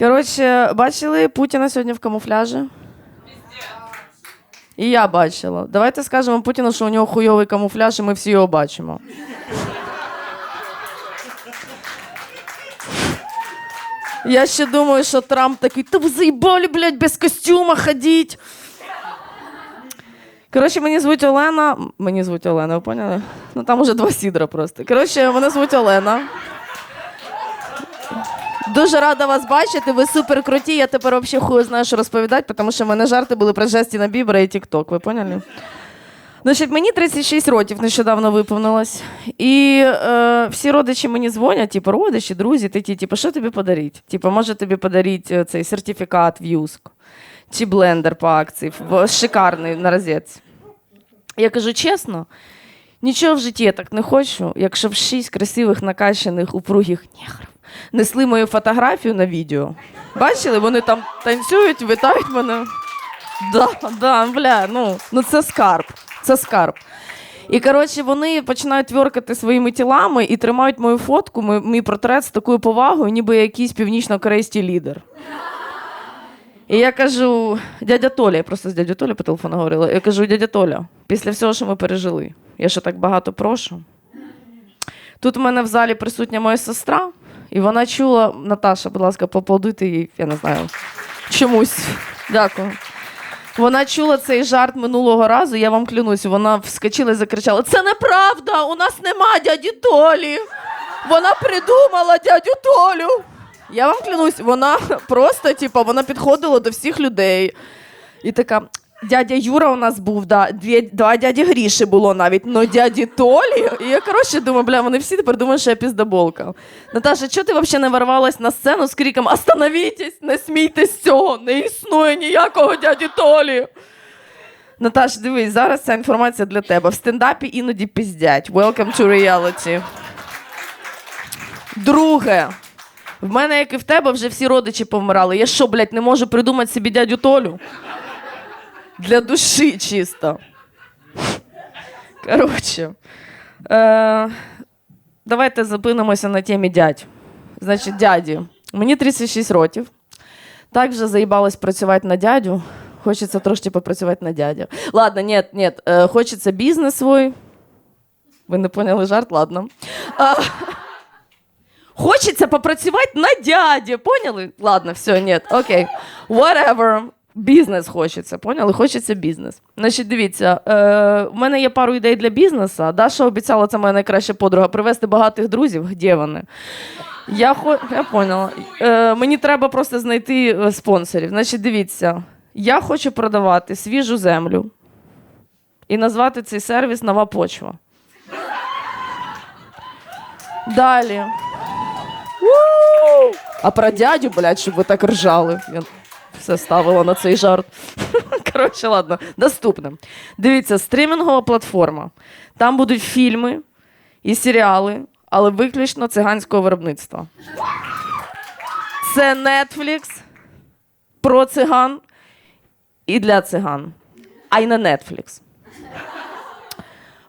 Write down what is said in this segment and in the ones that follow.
Коротше, бачили Путіна сьогодні в камуфляжі? І я бачила. Давайте скажемо Путіну, що у нього хуйовий камуфляж, і ми всі його бачимо. Я ще думаю, що Трамп такий, та ви заїбали, блядь, без костюма ходіть. Коротше, мені звуть Олена. Мені звуть Олена, ви поняли? Ну там уже два сідра просто. Коротше, мене звуть Олена. Дуже рада вас бачити. Ви супер круті. Я тепер взагалі хуй знаю, що розповідати, тому що в мене жарти були про Джастіна Бібера і Тік-Ток, ви поняли? Значить, мені 36 років нещодавно виповнилось. І е, всі родичі мені дзвонять, типу, родичі, друзі, ті, типу, що тобі подарить? Типу, може тобі подарить е, цей сертифікат в Юск чи блендер по акції, в- шикарний на розетці. Я кажу чесно, нічого в житті я так не хочу, якщо б шість красивих накачаних упругих нігрів несли мою фотографію на відео. Бачили, вони там танцюють, вітають мене. Да, да, бля, ну, ну це скарб. Це скарб. І коротше, вони починають тверкати своїми тілами і тримають мою фотку, мій, мій портрет з такою повагою, ніби якийсь північно-корейський лідер. І я кажу, дядя Толя, я просто з дядю Толя по телефону говорила. Я кажу, дядя Толя, після всього, що ми пережили, я ще так багато прошу. Тут в мене в залі присутня моя сестра, і вона чула, Наташа, будь ласка, поаплодуйте їй, я не знаю, чомусь. Дякую. Вона чула цей жарт минулого разу, я вам клянусь, вона вскочила і закричала: Це неправда! У нас нема дяді Толі! Вона придумала дядю Толю. Я вам клянусь, вона просто, типу, вона підходила до всіх людей. І така. Дядя Юра у нас був, да, дві, два дяді Гріші було навіть, но дяді Толі. І я коротше думаю, бля, вони всі тепер думають, що я піздаболка. Наташа, чого ти взагалі не ворвалась на сцену з криком Остановітесь, не смійтесь цього, не існує ніякого дяді Толі. Наташ, дивись, зараз ця інформація для тебе. В стендапі іноді піздять. Welcome to reality. Друге. В мене, як і в тебе, вже всі родичі повмирали. Я що, блядь, не можу придумати собі дядю Толю? Для душі чисто. Коротше. Е, давайте зупинимося на темі дядь. Значить, дяді. Мені 36 років. Так вже заїбалась працювати на дядю. Хочеться трошки попрацювати на дядю. Ладно, ні, ні. Е, хочеться бізнес свій. Ви не поняли жарт? Ладно. А, хочеться попрацювати на дяді. Поняли? Ладно, все, ні, окей. Whatever. Бізнес хочеться, поняли? Хочеться бізнес. Значить, дивіться, е, в мене є пару ідей для бізнесу. Даша обіцяла, це моя найкраща подруга, привезти багатих друзів. Де вони? Я, хо... я поняла. Е, мені треба просто знайти е, спонсорів. Значить, дивіться, я хочу продавати свіжу землю і назвати цей сервіс Нова почва. Далі. А про дядю, блядь, щоб ви так ржали. Все ставила на цей жарт. Коротше, ладно, наступне. Дивіться, стрімінгова платформа. Там будуть фільми і серіали, але виключно циганського виробництва. Це Netflix про циган і для циган, а й не Netflix.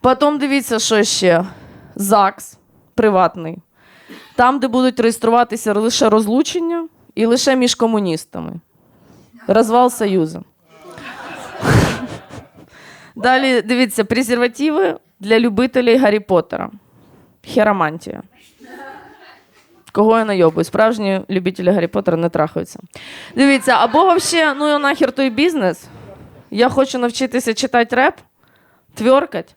Потім дивіться, що ще. ЗАГС приватний. Там, де будуть реєструватися лише розлучення і лише між комуністами. Розвал Союзу. Далі дивіться, презервативи для любителей Гаррі Поттера. Херомантія. Кого я найобую? Справжні любителі Гаррі Поттера не трахаються. Дивіться, або взагалі, ну і нахер той бізнес. Я хочу навчитися читати реп, тверкать,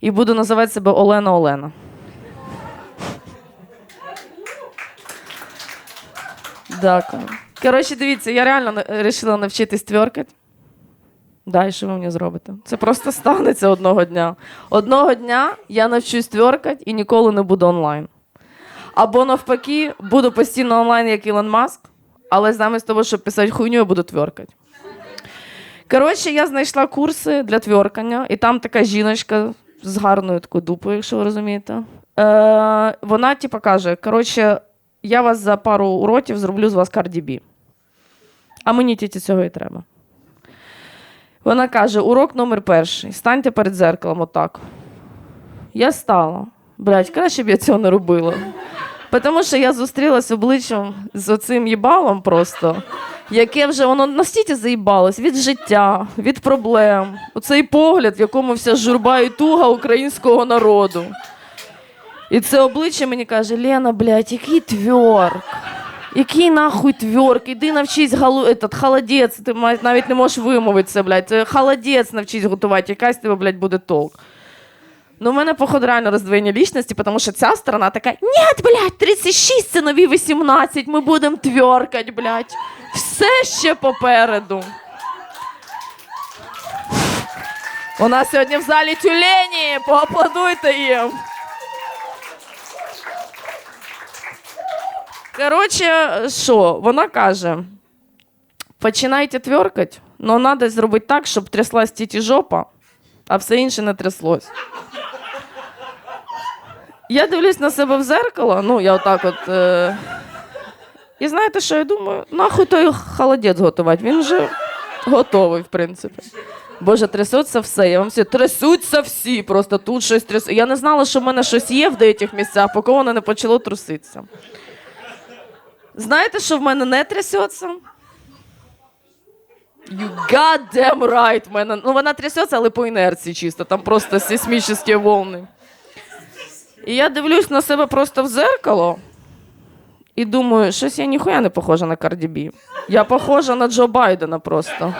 і буду називати себе Олена Олена. Дякую. Коротше, дивіться, я реально вирішила навчитись тверкати. Да, і що ви мені зробите? Це просто станеться одного дня. Одного дня я навчусь тверкати і ніколи не буду онлайн. Або навпаки, буду постійно онлайн, як Ілон Маск, але замість того, щоб писати хуйню, я буду тверкати. Коротше, я знайшла курси для тверкання, і там така жіночка з гарною такою дупою, якщо ви розумієте. Е, вона, типу, каже: коротше, я вас за пару уроків зроблю з вас кардібі. А мені тільки цього і треба. Вона каже: урок номер перший. Станьте перед зеркалом отак. Я стала. Блять, краще б я цього не робила. Тому що я зустрілась обличчям з оцим їбалом просто, яке вже воно настільки заїбалось від життя, від проблем. Оцей погляд, в якому вся журба і туга українського народу. І це обличчя мені каже: Лена, блядь, який тверк. Який нахуй тверк, іди навчись галу... этот, холодець, ти навіть не можеш вимовити це, холодець навчись готувати, якась тебе, блядь, буде толк. Ну, у мене, походу, реально роздвоєння лічності, тому що ця сторона така: ні, блядь, 36 це нові 18, ми будемо тверкать, блядь. Все ще попереду. У нас сьогодні в залі тюлені, поаплодуйте їм. Коротше, що, вона каже: починайте тверкать, але треба зробити так, щоб тряслась тіті жопа, а все інше не тряслось. Я дивлюсь на себе в зеркало, ну, я отак от. Е... І знаєте, що я думаю? Нахуй той холодець готувати. Він вже готовий, в принципі. Боже, трясуться все. Я вам всі трясуться всі. Просто тут щось трясуть. Я не знала, що в мене щось є в деяких місцях, поки воно не почало труситися. Знаєте, що в мене не трясеться? You goddamn right. Мене... Ну, вона трясеться, але по інерції чисто. Там просто сейсмічні волни. І я дивлюсь на себе просто в зеркало і думаю, щось я ніхуя не похожа на Карді Бі. Я похожа на Джо Байдена просто.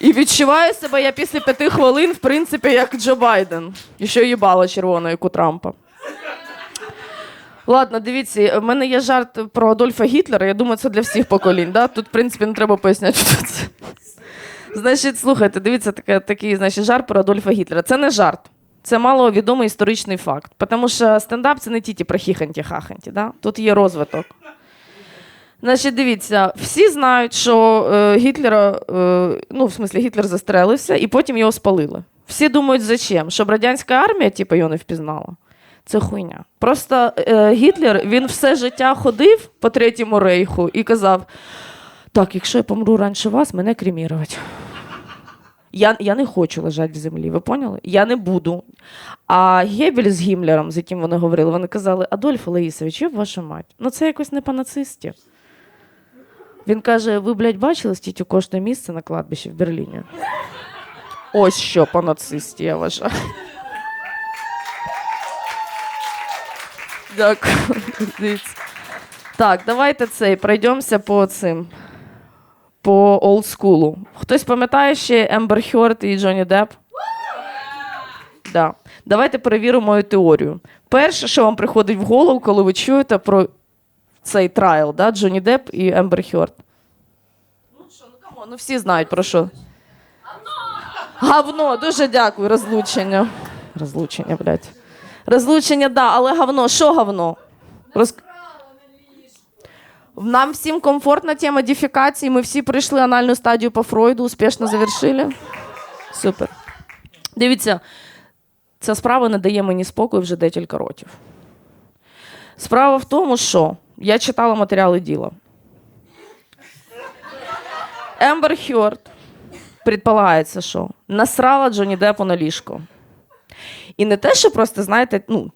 І відчуваю себе я після п'яти хвилин, в принципі, як Джо Байден. І що їбало червоно, як у Трампа. Ладно, дивіться, в мене є жарт про Адольфа Гітлера. Я думаю, це для всіх поколінь. Да? Тут, в принципі, не треба поясняти, що це. Значить, слухайте, дивіться, таке, такий значить, жарт про Адольфа Гітлера. Це не жарт. Це маловідомий історичний факт. Тому що стендап це не тільки про хіханті-хаханті. Да? Тут є розвиток. Значить, дивіться, всі знають, що е, Гітлера, е, ну, в смислі, Гітлер застрелився і потім його спалили. Всі думають, зачем? Щоб радянська армія, типу, його не впізнала. Це хуйня. Просто е, Гітлер він все життя ходив по третьому рейху і казав: так, якщо я помру раніше вас, мене кремірувати. Я, я не хочу лежати в землі, ви поняли? Я не буду. А Гебель з Гімлером, з яким вони говорили, вони казали: Адольф Лаїсович, я ваша мать. Ну це якось не по нацисті. Він каже: ви, блядь, бачили стільки коштує місце на кладбищі в Берліні? Ось що по нацисті, я вважаю. Дякую. Так, давайте цей пройдемося по цим. По олдскулу. Хтось пам'ятає ще Ембер Хьорд і Джонні Депп? Да. Давайте перевіримо мою теорію. Перше, що вам приходить в голову, коли ви чуєте про цей трайл, да? Джонні Депп і Ембер Хьорд. Ну що, ну кому? Ну всі знають про що. Гавно, дуже дякую. Розлучення. Розлучення, блядь. Розлучення, да, але говно. Що говно? Роз... Нам всім комфортна тема дефікації. Ми всі пройшли анальну стадію по Фройду, успішно завершили. Супер. Дивіться, ця справа не дає мені спокою вже декілька років. Справа в тому, що я читала матеріали діла. Ембер Хьорд, предполагається, що насрала Джонні Деппу на ліжко. І не те, що просто, знаєте, ну,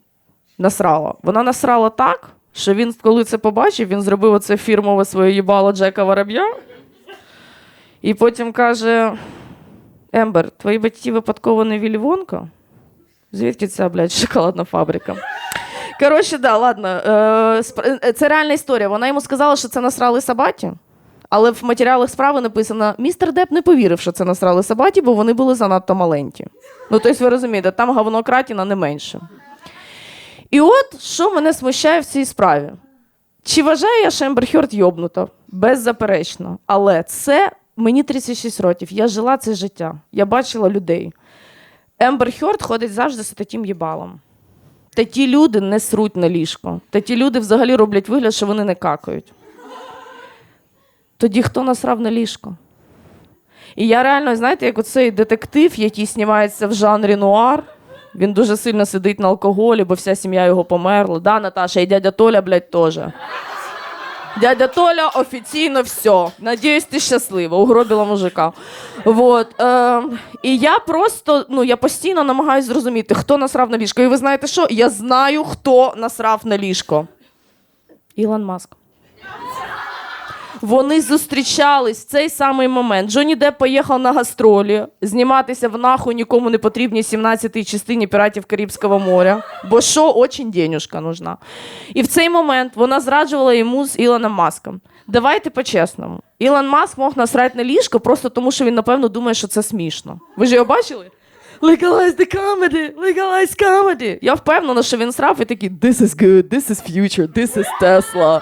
насрала. Вона насрала так, що він, коли це побачив, він зробив оце фірмове своє їбало Джека Вороб'я. І потім каже: Ембер, твої батьки випадково не Віллі Вонка? Звідки ця, блядь, шоколадна фабрика? Коротше, да, ладно. Е, е, це реальна історія. Вона йому сказала, що це насрали Сабаті. Але в матеріалах справи написано: містер Деп не повірив, що це насрали Сабаті, бо вони були занадто маленькі. Ну, тобто, ви розумієте, там говно Кратіна не менше. І от що мене смущає в цій справі. Чи вважаю я, що Ембер Хьорд йобнута? Беззаперечно. Але це мені 36 років. Я жила це життя. Я бачила людей. Ембер Хьорд ходить завжди з таким їбалом. Та ті люди не сруть на ліжко. Та ті люди взагалі роблять вигляд, що вони не какають. Тоді хто насрав на ліжко? І я реально, знаєте, як оцей детектив, який знімається в жанрі нуар. Він дуже сильно сидить на алкоголі, бо вся сім'я його померла. Да, Наташа, і дядя Толя, блядь, теж. Дядя Толя офіційно все. Надіюсь, ти щаслива. Угробила мужика. Вот. Е, і я просто, ну, я постійно намагаюся зрозуміти, хто насрав на ліжко. І ви знаєте що? Я знаю, хто насрав на ліжко. Ілон Маск. Вони зустрічались в цей самий момент. Джонні Депп поїхав на гастролі зніматися в нахуй нікому не потрібній 17-й частині піратів Карибського моря. Бо що очень денюжка нужна. І в цей момент вона зраджувала йому з Ілоном Маском. Давайте по-чесному. Ілон Маск мог насрати на ліжко просто тому, що він, напевно, думає, що це смішно. Ви ж його бачили? Legalize the comedy! Legalize comedy! Я впевнена, що він срав і такий This is good, this is future, this is Tesla.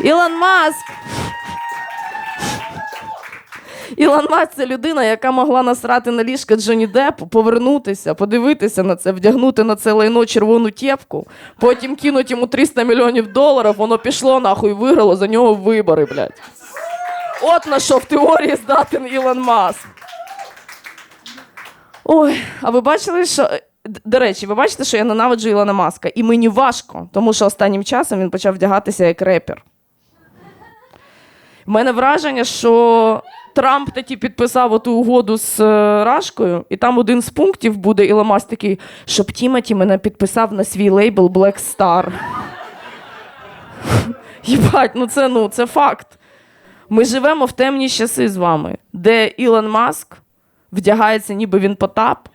Ілон Маск. Ілон Маск це людина, яка могла насрати на ліжко Джонні Деппу, повернутися, подивитися на це, вдягнути на це лайно червону тєпку, потім кинуть йому 300 мільйонів доларів, воно пішло нахуй, виграло за нього вибори, блядь. От на що в теорії здатен Ілон Маск. Ой, а ви бачили, що. До речі, ви бачите, що я ненавиджу Ілона Маска. І мені важко, тому що останнім часом він почав вдягатися як репер. У мене враження, що Трамп таки підписав оту угоду з е, Рашкою, і там один з пунктів буде Ілон Маск такий, щоб Тімоті мене підписав на свій лейбл Black Star. Єбать, ну це, ну це факт. Ми живемо в темні часи з вами, де Ілон Маск вдягається, ніби він Потап,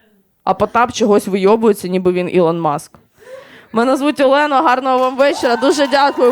а Потап чогось вийобується, ніби він Ілон Маск. Мене звуть Олена, гарного вам вечора. Дуже дякую.